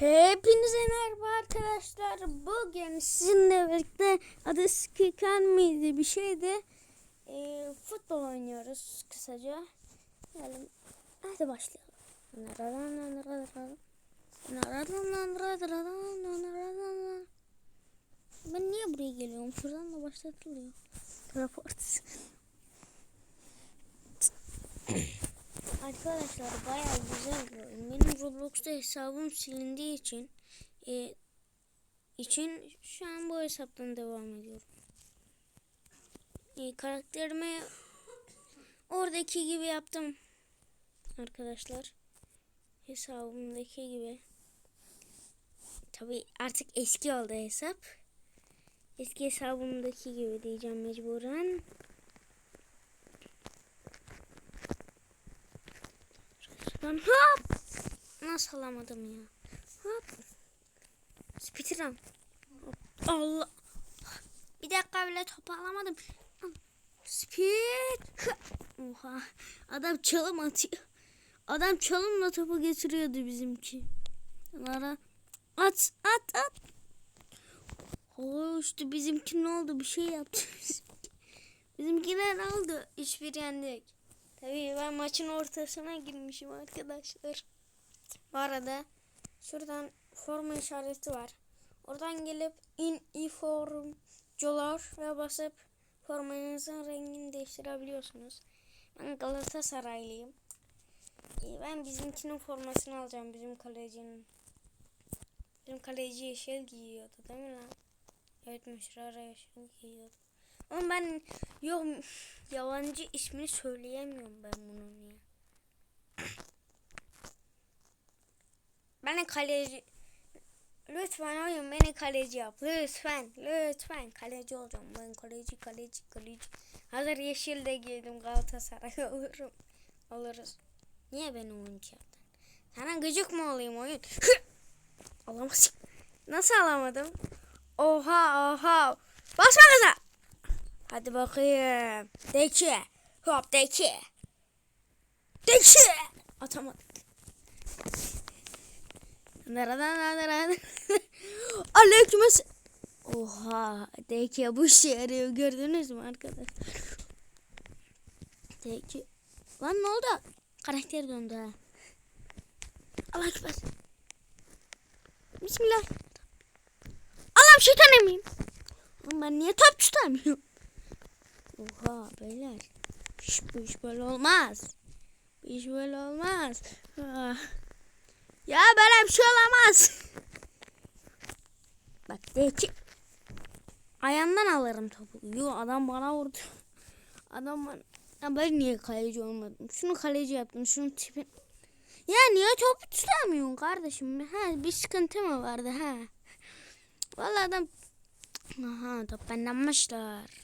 Hepinize merhaba arkadaşlar. Bugün sizinle birlikte adı Skikan mıydı bir şeydi. Ee, futbol oynuyoruz kısaca. Yani, hadi başlayalım. Ben niye buraya geliyorum? Şuradan da başlatılıyor. Teleport. Arkadaşlar bayağı güzel bir. Benim Roblox'ta hesabım silindiği için e, için şu an bu hesaptan devam ediyorum. E, karakterimi oradaki gibi yaptım. Arkadaşlar hesabımdaki gibi. Tabi artık eski oldu hesap. Eski hesabımdaki gibi diyeceğim mecburen. Lan hop! Nasıl alamadım ya? Hop! Hop. Allah! Bir dakika bile topu alamadım. Speed! Oha! Adam çalım atıyor. Adam çalımla topu getiriyordu bizimki. Lara at at at. Oo işte bizimki ne oldu? Bir şey yaptı. Bizimkiler oldu? 3-1 yendik. Tabii ben maçın ortasına girmişim arkadaşlar. Bu arada şuradan forma işareti var. Oradan gelip in informcular ve basıp formanızın rengini değiştirebiliyorsunuz. Ben Galatasaraylıyım. Ee, Ben bizimkinin formasını alacağım. Bizim kalecinin. Bizim kaleci yeşil giyiyordu değil mi lan? Evet Müşrara yeşil giyiyordu. Ama ben yok yabancı ismini söyleyemiyorum ben bunun ya. Beni kaleci Lütfen oyun beni kaleci yap. Lütfen. Lütfen. Kaleci olacağım. Ben kaleci kaleci kaleci. Hazır yeşil de giydim Galatasaray olurum. Oluruz. Niye beni oyuncu yaptın? Sana gıcık mı olayım oyun? Alamazsın. Nasıl alamadım? Oha oha. Basma gaza. Hadi bakayım. Deki. Hop deki. Deki. Atamadık. Aleyküm Oha. Deki bu işe yarıyor. Gördünüz mü arkadaşlar? Deki. Lan ne oldu? Karakter döndü ha. Allah ekber. Bismillah. Allah'ım şeytan emeyim. Ben niye top tutamıyorum? Oha beyler. Şş, bu iş böyle olmaz. Bu iş böyle olmaz. Ah. Ya böyle bir şey olamaz. Bak de ki ayağından alırım topu. Yo adam bana vurdu. Adam bana ya ben niye kaleci olmadım? Şunu kaleci yaptım. Şunun tipi. Ya niye topu tutamıyorsun kardeşim? Ha bir sıkıntı mı vardı ha? Vallahi adam Aha top benden başlar.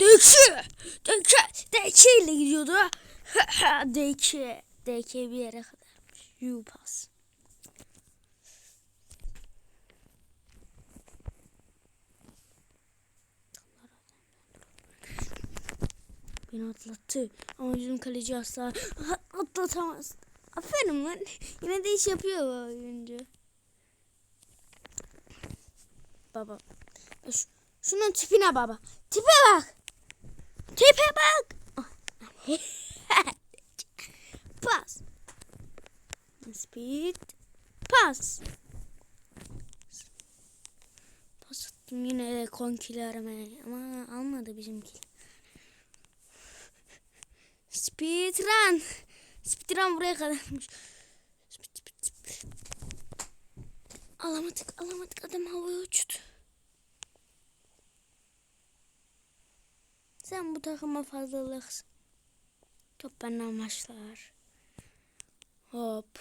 Deki! Deki! Deki ile gidiyordu. Deki! Deki bir yere kadarmış. Yu pas. Beni atlattı. Ama bizim kaleci asla atlatamaz. Aferin lan. Yine de iş yapıyor bu oyuncu. Baba. Ş- şunun tipine baba. Tipe bak. Tipe bak. Pas. Speed. Pas. Pas attım yine konkilerime ama almadı bizimki. Buraya kadarmış. Speed, speed, speed. Alamadık, alamadık. Adam havaya uçtu. Sen bu takıma fazlalıksın. Top benden başlar. Hop.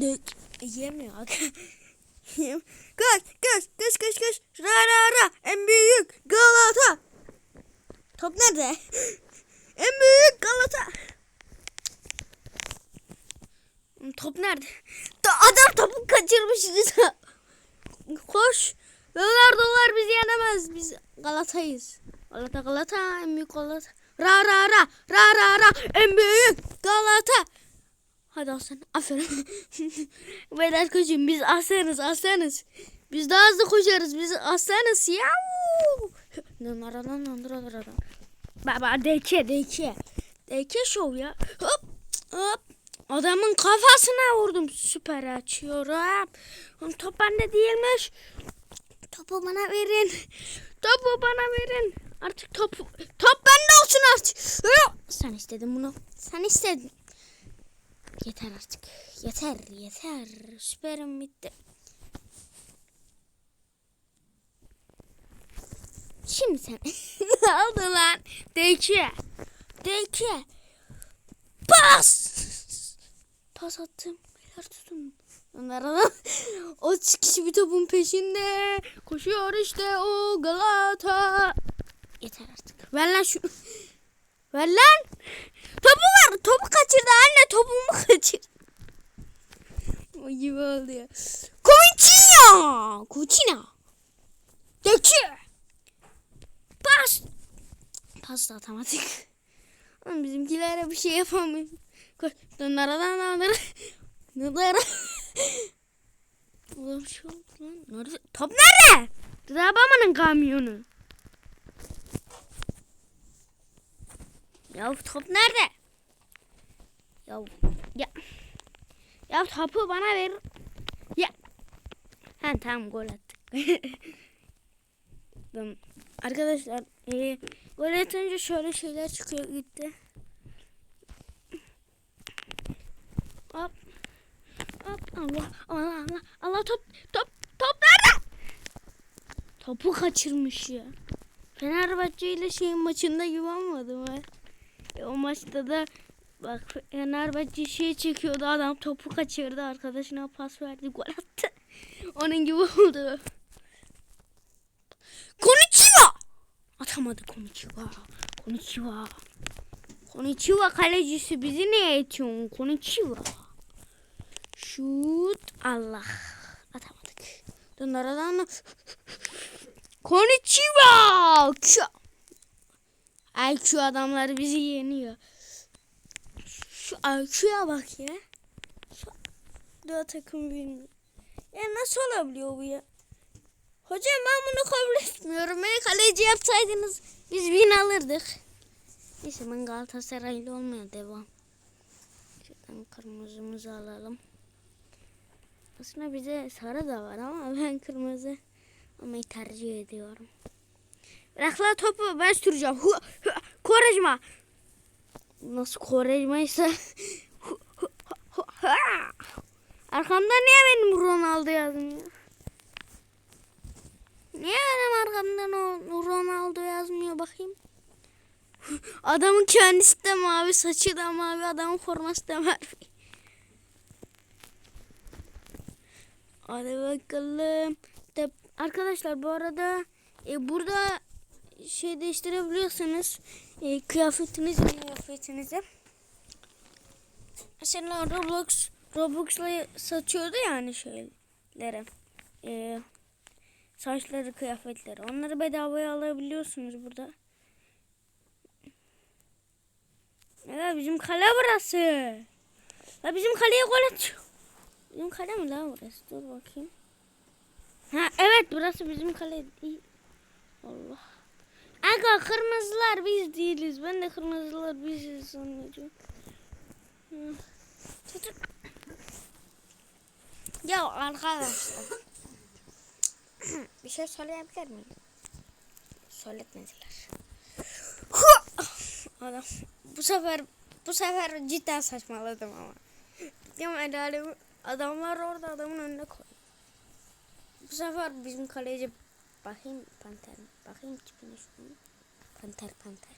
Dök. Yemiyor. Yem. Kaç, kaç, kaç, kaç, kaç. Ra ra ra. En büyük Galata. Top nerede? En büyük Galata. Top nerede? Da- Adam topu kaçırmış. Koş. Dolar dolar bizi yenemez. Biz Galata'yız. Galata Galata en büyük Galata. Ra ra ra ra ra ra en büyük Galata. Hadi aslan. Aferin. Beyler koşun. Biz aslanız aslanız. Biz daha hızlı koşarız. Biz aslanız. Nanaradan. Baba deke deke. Deke şov ya. Hop hop. Adamın kafasına vurdum. Süper açıyorum. Top bende değilmiş. Topu bana verin. Topu bana verin. Artık top top bende olsun artık. Sen istedin bunu. Sen istedin. Yeter artık. Yeter yeter. Süperim bitti. Şimdi sen ne oldu lan? Deki. Deki. Pas. Pas attım. Beyler tutun. O kişi bir topun peşinde. Koşuyor işte o Galata. Yeter artık. Ver lan şu. Ver lan. Topu ver. Topu kaçırdı anne. Topumu kaçır. O gibi oldu ya. Covincino. Covincino. Deki. Pas. Pas da atamadık. Ama bizimkilere bir şey yapamıyorum. Koş. Dönaradan dönara. Dönara. Oğlum şu oldu lan. Nerede? Top nerede? Rabamanın kamyonu. Ya top nerede? Ya ya. Ya topu bana ver. Ya. Ha tamam gol attık. Ben- Arkadaşlar e, gol atınca şöyle şeyler çıkıyor gitti. Hop. Allah Allah Allah Allah top top top nerede? Topu kaçırmış ya. Fenerbahçe ile şeyin maçında gibi olmadı mı? E, o maçta da bak Fenerbahçe şey çekiyordu adam topu kaçırdı arkadaşına pas verdi gol attı. Onun gibi oldu. Konnichiwa. Atamadı Konnichiwa. Konnichiwa. Konnichiwa kalecisi bizi ne eğitiyorsun? Konnichiwa. Şut. Allah. Atamadık. Dönaradan. Konnichiwa. Kya. IQ adamları bizi yeniyor. Şu IQ'ya bak ya. Şu dört takım bilmiyor. Ya nasıl olabiliyor bu ya? Hocam ben bunu kabul etmiyorum. Beni kaleci yapsaydınız biz win alırdık. Neyse ben Galatasaraylı olmaya devam. Şuradan kırmızımızı alalım. Aslında bize sarı da var ama ben kırmızı olmayı tercih ediyorum. Bırak la topu ben süreceğim. Hu, hu, Korejma. Nasıl Korejmaysa. Arkamda niye benim Ronaldo yazmıyor? Niye benim arkamdan o Ronaldo yazmıyor bakayım. Adamın kendisi de mavi, saçı da mavi, adamın forması da mavi. Hadi bakalım. De, arkadaşlar bu arada e, burada şey değiştirebiliyorsunuz. E, kıyafetinizi, kıyafetinizi. Mesela Roblox Roblox'la satıyordu yani şeyleri. E, saçları, kıyafetleri. Onları bedavaya alabiliyorsunuz burada. Ya bizim kale burası. Ya bizim kaleye gol atıyor. Bizim kale mi lan burası? Dur bakayım. Ha evet burası bizim kale değil. Allah. Aga kırmızılar biz değiliz. Ben de kırmızılar biziz sanıyorum. Çocuk. Ya arkadaşlar. bir şey söyleyebilir miyim? Söyletmediler. Adam bu sefer bu sefer cidden saçmaladım ama. El alemi- adamlar orada adamın önüne koy. Bu sefer bizim kaleci bakayım panter bakayım tipine şunu. Panter panter.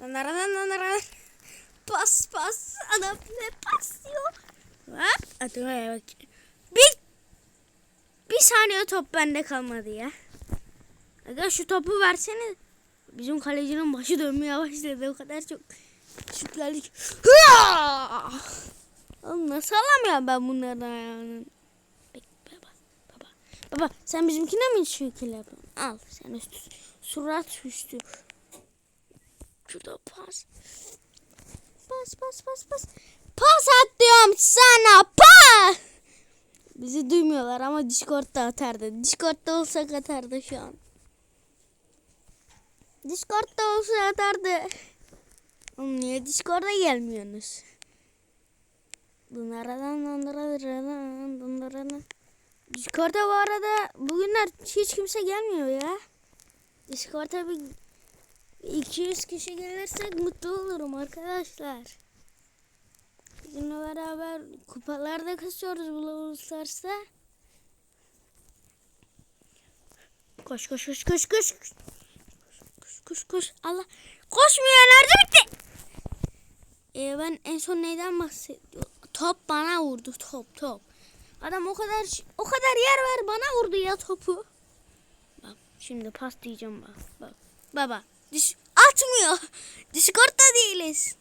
Nanaranan nanaranan. Pas pas adam ne pas diyor. Hop adama bak. Bir bir saniye top bende kalmadı ya. Aga şu topu versene. Bizim kalecinin başı dönmeye başladı. O kadar çok şutlarlık. Oğlum nasıl alamıyorum ben bunlardan ayağını? Baba, baba, baba sen bizimkine mi şekil yapıyorsun? Al sen üstü, surat üstü. Şurada pas. Pas, pas, pas, pas. Pas at diyorum sana, pas! Bizi duymuyorlar ama Discord'da atardı. Discord'da olsak atardı şu an. Discord'da olsa atardı. Oğlum niye Discord'a gelmiyorsunuz? Dınaradan dındaradan dındaradan. Discord'a bu arada bugünler hiç kimse gelmiyor ya. Discord'a bir 200 kişi gelirsek mutlu olurum arkadaşlar. Bizimle beraber kupalarda kasıyoruz Brawl Stars'ta. Koş koş koş koş koş. Koş koş koş. Allah. Koşmuyor enerji bitti. Ee, ben en son neyden bahsediyorum? Top bana vurdu top top. Adam o kadar o kadar yer ver bana vurdu ya topu. Bak şimdi pas diyeceğim bak. Bak. Baba. Diş atmıyor. Discord'da değiliz.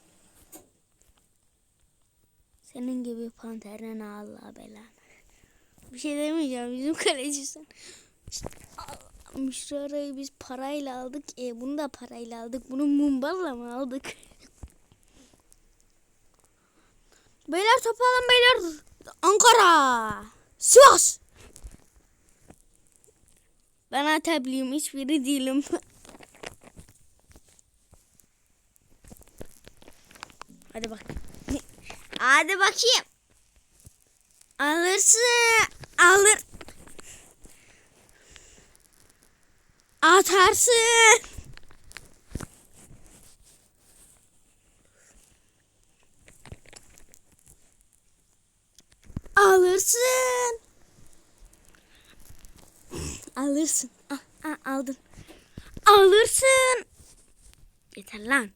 Senin gibi panterden Allah belanı. Bir şey demeyeceğim bizim kaleci sen. Müşteriyi biz parayla aldık. E bunu da parayla aldık. Bunu mumballa mı aldık? Beyler topu alın beyler. Ankara. Sivas. Ben Antepliyim. Hiçbiri değilim. Hadi bak. Hadi bakayım. Alırsın. Alır. Atarsın. Alırsın. Alırsın. Ah, ah, aldın. Alırsın. Yeter lan.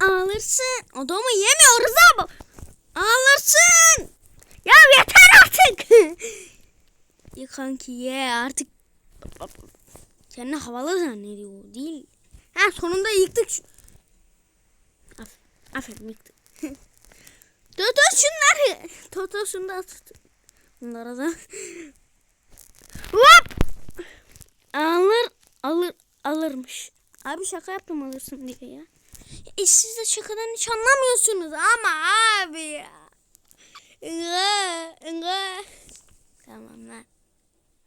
Alırsın. Adamı yemiyoruz abi. Alırsın. Ya yeter artık. ya kanki ye artık. Kendini havalı zannediyor değil. Ha sonunda yıktık. Af aferin yıktık. Toto şunları. Toto tut. Bunlara da. Hop. Alır. Alır. Alırmış. Abi şaka yaptım alırsın diye ya. E siz de şakadan hiç anlamıyorsunuz ama abi ya. Nga, nga. Tamam lan.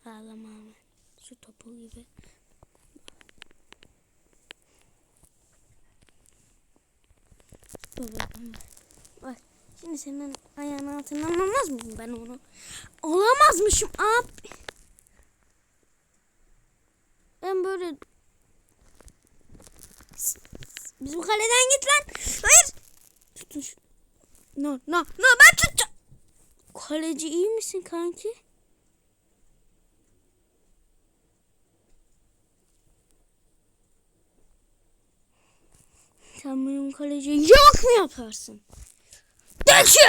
Ağlama ama. Su topu gibi. Bak şimdi senin ayağın altından alamaz mıyım ben onu? Olamazmışım abi. Ben böyle Bizim kaleden git lan. Hayır. Tutun şu. No, no, no ben tutacağım. Kaleci iyi misin kanki? Sen benim kaleciye yok mu yaparsın? Deki!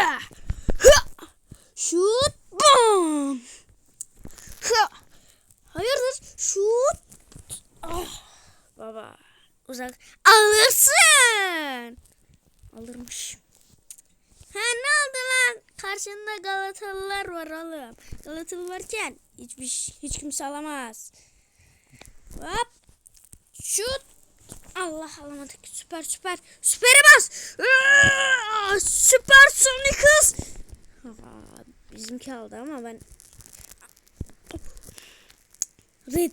Şut! Bam! Hayırdır? Şut! Ah, baba uzak. Alırsın! Alırmış. Ha ne oldu lan? Karşında Galatalılar var oğlum. Galatalı varken hiçbir hiç kimse alamaz. Hop. Şut. Allah alamadık. Süper süper. Süperi bas. Aa, Süper Sonic kız. Aa, Bizimki aldı ama ben Red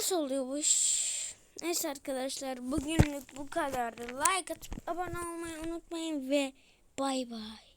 Nasıl oluyor bu iş? Neyse arkadaşlar bugünlük bu kadardı. Like atıp abone olmayı unutmayın ve bay bay.